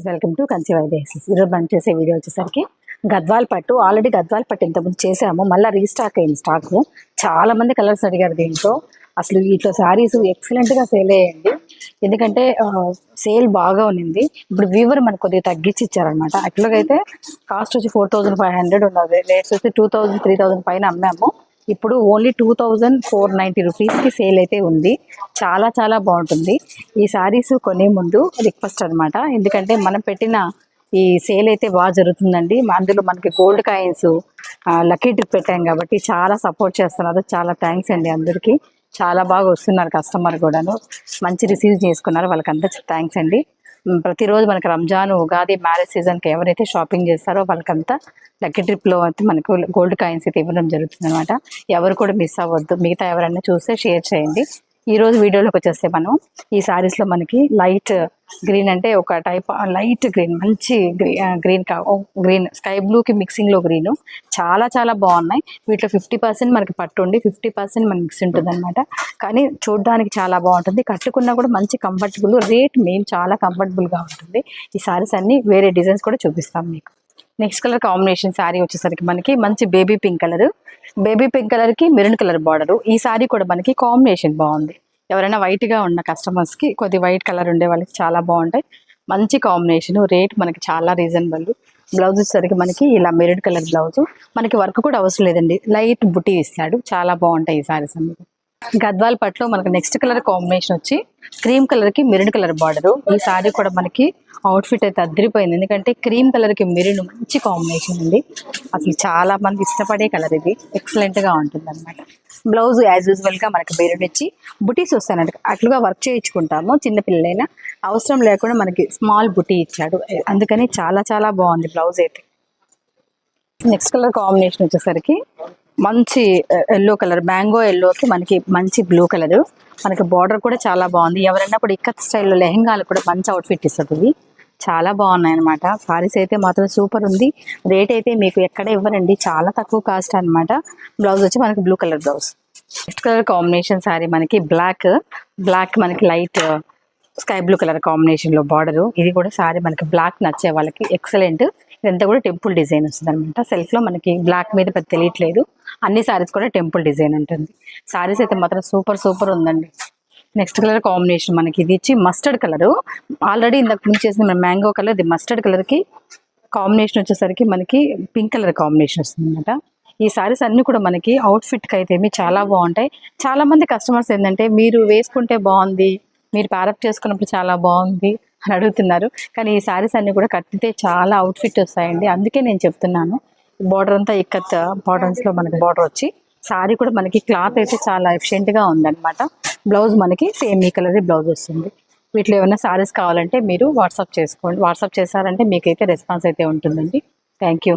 Friends welcome to కన్సీవ్ వైదేసెస్ ఈరోజు మనం చేసే వీడియో వచ్చేసరికి గద్వాల్ పట్టు. ఆల్రెడీ గద్వాల్ పట్టు ఇంతకుముందు చేసాము. మళ్ళీ రీస్టాక్ అయింది స్టాక్ చాలా మంది కలర్స్ అడిగారు దీంట్లో. అసలు వీటిలో శారీస్ ఎక్సలెంట్గా సేల్ అయ్యండి ఎందుకంటే సేల్ బాగా ఉన్నింది. ఇప్పుడు వీవర్ మనకు కొద్దిగా తగ్గించి ఇచ్చారనమాట యాక్చువల్గా అయితే కాస్ట్ వచ్చి ఫోర్ థౌసండ్ ఫైవ్ హండ్రెడ్ ఉన్నది. లేట్స్ వచ్చి టూ థౌసండ్ త్రీ థౌసండ్ పైన అమ్మాము. ఇప్పుడు only two thousand four ninety రూపీస్కి సేల్ అయితే ఉంది. చాలా చాలా బాగుంటుంది. ఈ శారీస్ కొనే ముందు రిక్వెస్ట్ అనమాట ఎందుకంటే మనం పెట్టిన ఈ సేల్ అయితే బాగా జరుగుతుందండి. అందులో మనకి గోల్డ్ కాయిన్స్ లక్కీ ట్రిప్ పెట్టాం కాబట్టి చాలా సపోర్ట్ చేస్తున్నారు. చాలా థ్యాంక్స్ అండి అందరికీ. చాలా బాగా వస్తున్నారు కస్టమర్ కూడాను. మంచి రిసీవ్ చేసుకున్నారు. వాళ్ళకంతా థ్యాంక్స్ అండి. ప్రతిరోజు మనకి రంజాన్ ఉగాది మ్యారేజ్ సీజన్కి ఎవరైతే షాపింగ్ చేస్తారో వాళ్ళకంతా లక్కీ ట్రిప్లో అయితే మనకు గోల్డ్ కాయిన్స్ అయితే ఇవ్వడం జరుగుతుంది అనమాట ఎవరు కూడా మిస్ అవ్వద్దు. మిగతా ఎవరైనా చూస్తే షేర్ చేయండి. ఈ రోజు వీడియోలోకి వచ్చేస్తే మనం ఈ శారీస్లో మనకి లైట్ గ్రీన్ అంటే ఒక టైప్ లైట్ గ్రీన్ మంచి గ్రీన్ గ్రీన్ స్కై బ్లూకి మిక్సింగ్లో గ్రీన్ చాలా చాలా బాగున్నాయి. వీటిలో ఫిఫ్టీ పర్సెంట్ మనకి పట్టు ఉండి ఫిఫ్టీ పర్సెంట్ మనకి మిక్స్ ఉంటుంది అనమాట కానీ చూడడానికి చాలా బాగుంటుంది. కట్టుకున్నా కూడా మంచి కంఫర్టబుల్ రేట్ మెయిన్ చాలా కంఫర్టబుల్గా ఉంటుంది. ఈ సారీస్ అన్ని వేరే డిజైన్స్ కూడా చూపిస్తాం మీకు. నెక్స్ట్ కలర్ కాంబినేషన్ శారీ వచ్చేసరికి మనకి మంచి baby pink colour. Baby pink కలర్కి మెరూన్ కలర్ బార్డర్. ఈ శారీ కూడా మనకి కాంబినేషన్ బాగుంది. ఎవరైనా వైట్గా ఉన్న కస్టమర్స్కి కొద్ది వైట్ కలర్ ఉండే వాళ్ళకి చాలా బాగుంటాయి. మంచి కాంబినేషన్ రేట్ మనకి చాలా రీజనబుల్ బ్లౌజ్ వచ్చేసరికి మనకి ఇలా మెరూన్ కలర్ బ్లౌజ్ మనకి వర్క్ కూడా అవసరం లేదండి. లైట్ బుటీ ఇస్తాడు. చాలా బాగుంటాయి ఈ సారీస్ అన్ని. గద్వాల్ పట్లో మనకి నెక్స్ట్ కలర్ కాంబినేషన్ వచ్చి క్రీమ్ కలర్కి మెరూన్ కలర్ బార్డర్ ఈ సారీ కూడా మనకి అవుట్ ఫిట్ అయితే అద్దరిపోయింది. ఎందుకంటే క్రీమ్ కలర్కి మెరూన్ మంచి కాంబినేషన్ ఉంది అసలు చాలా మంది ఇష్టపడే కలర్ ఇది. ఎక్సలెంట్గా ఉంటుంది అనమాట బ్లౌజ్ యాజ్ యూజువల్గా మనకి మెరూన్ ఇచ్చి బుటీస్ వస్తానంట అట్లుగా వర్క్ చేయించుకుంటాము. చిన్నపిల్లలైనా అవసరం లేకుండా మనకి స్మాల్ బుటీ ఇచ్చాడు. అందుకని చాలా చాలా బాగుంది బ్లౌజ్ అయితే. నెక్స్ట్ కలర్ కాంబినేషన్ వచ్చేసరికి మంచి ఎల్లో కలర్ మ్యాంగో ఎల్లోకి మనకి మంచి బ్లూ కలర్. మనకి బార్డర్ కూడా చాలా బాగుంది. ఎవరైనా కూడా ఇక్కత్ స్టైల్లో లెహంగాలు కూడా మంచి అవుట్ఫిట్ ఇస్తుంది చాలా బాగున్నాయి అనమాట సారీస్ అయితే మాత్రం సూపర్ ఉంది. రేట్ అయితే మీకు ఎక్కడ ఇవ్వరండి. చాలా తక్కువ కాస్ట్ అనమాట బ్లౌజ్ వచ్చి మనకి blue colour blouse. Next colour combination sari మనకి బ్లాక్. బ్లాక్ మనకి లైట్ స్కై బ్లూ కలర్ కాంబినేషన్లో బార్డరు. ఇది కూడా సారీ మనకి బ్లాక్ నచ్చే వాళ్ళకి ఎక్సలెంట్. ఇదంతా కూడా టెంపుల్ డిజైన్ వస్తుంది అనమాట సెల్ఫ్లో మనకి బ్లాక్ మీద పెద్ద తెలియట్లేదు. అన్ని సారీస్ కూడా టెంపుల్ డిజైన్ ఉంటుంది. సారీస్ అయితే మాత్రం సూపర్ సూపర్ ఉందండి. నెక్స్ట్ కలర్ కాంబినేషన్ మనకి ఇది ఇచ్చి మస్టర్డ్ కలర్ ఆల్రెడీ ఇందాక ముందు చేసిన మన మ్యాంగో కలర్ ఇది మస్టర్డ్ కలర్కి కాంబినేషన్ వచ్చేసరికి మనకి పింక్ కలర్ కాంబినేషన్ వస్తుంది అనమాట ఈ సారీస్ అన్ని కూడా మనకి అవుట్ ఫిట్ అయితే ఏమి చాలా బాగుంటాయి. చాలా మంది కస్టమర్స్ ఏంటంటే మీరు వేసుకుంటే బాగుంది మీరు ప్యారప్ చేసుకున్నప్పుడు చాలా బాగుంది అని అడుగుతున్నారు. కానీ ఈ సారీస్ అన్నీ కూడా కట్టితే చాలా అవుట్ ఫిట్ వస్తాయండి. అందుకే నేను చెప్తున్నాను. బార్డర్ అంతా ఇక్కత్ బార్డర్స్లో మనకి బార్డర్ వచ్చి సారీ కూడా మనకి క్లాత్ అయితే చాలా ఎఫిషియెంట్గా ఉందన్నమాట. బ్లౌజ్ మనకి సేమ్ ఈ కలర్ బ్లౌజ్ వస్తుంది. వీటిలో ఏమైనా సారీస్ కావాలంటే మీరు వాట్సాప్ చేసుకోండి. వాట్సాప్ చేశారంటే మీకైతే రెస్పాన్స్ అయితే ఉంటుందండి. Thank you